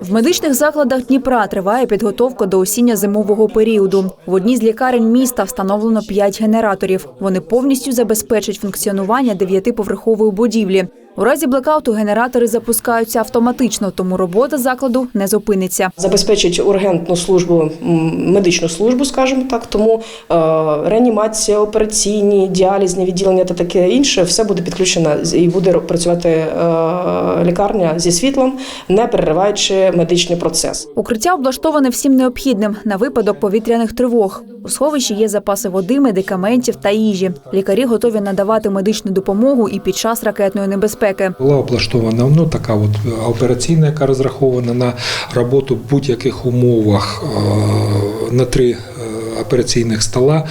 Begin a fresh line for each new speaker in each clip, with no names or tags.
В медичних закладах Дніпра триває підготовка до осінньо-зимового періоду. В одній з лікарень міста встановлено 5 генераторів. Вони повністю забезпечать функціонування дев'ятиповерхової будівлі. У разі блекауту генератори запускаються автоматично, тому робота закладу не зупиниться.
забезпечить ургентну службу, медичну службу, скажімо так. Тому е, реанімація, операційні, діалізні відділення та таке інше все буде підключено і буде працювати е, лікарня зі світлом, не перериваючи медичний процес.
Укриття облаштоване всім необхідним на випадок повітряних тривог. У сховищі є запаси води, медикаментів та їжі. Лікарі готові надавати медичну допомогу і під час ракетної небезпеки.
Була облаштована ну, така от операційна, яка розрахована на роботу в будь-яких умовах е, на три е, операційних стола.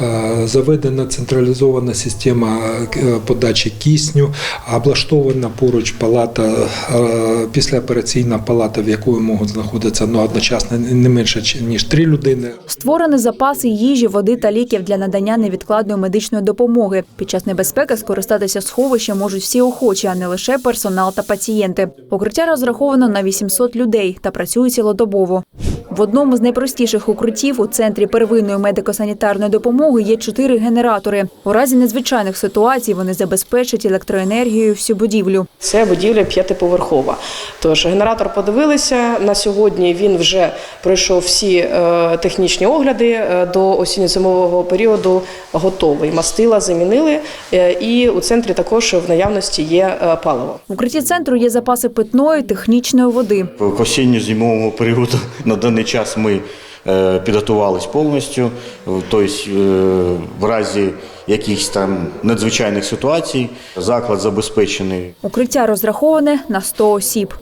Е, Заведена централізована система е, подачі кисню, облаштована поруч палата, е, післяопераційна палата, в якої можуть знаходитися ну, одночасно не менше ніж три людини.
Створені запаси їжі, води та ліків для надання невідкладної медичної допомоги. Під час небезпеки скористатися сховищем можуть всі охочі, а не лише персонал та пацієнти. Укриття розраховано на 800 людей та працює цілодобово. В одному з найпростіших укриттів у центрі первинної медико-санітарної допомоги є чотири генератори. У разі незвичайних ситуацій вони забезпечать електроенергією всю будівлю.
Це будівля п'ятиповерхова. Тож генератор подивилися на сьогодні. Він вже пройшов всі е, технічні огляди е, до осінньо-зимового періоду. Готовий. Мастила замінили, е, і у центрі також в наявності є е, паливо.
В укритті центру є запаси питної, технічної води.
К осінньо-зимовому періоду на даний час ми підготувались повністю. Тобто, е, в разі якихось там надзвичайних ситуацій заклад забезпечений
Укриття розраховане на 100 осіб.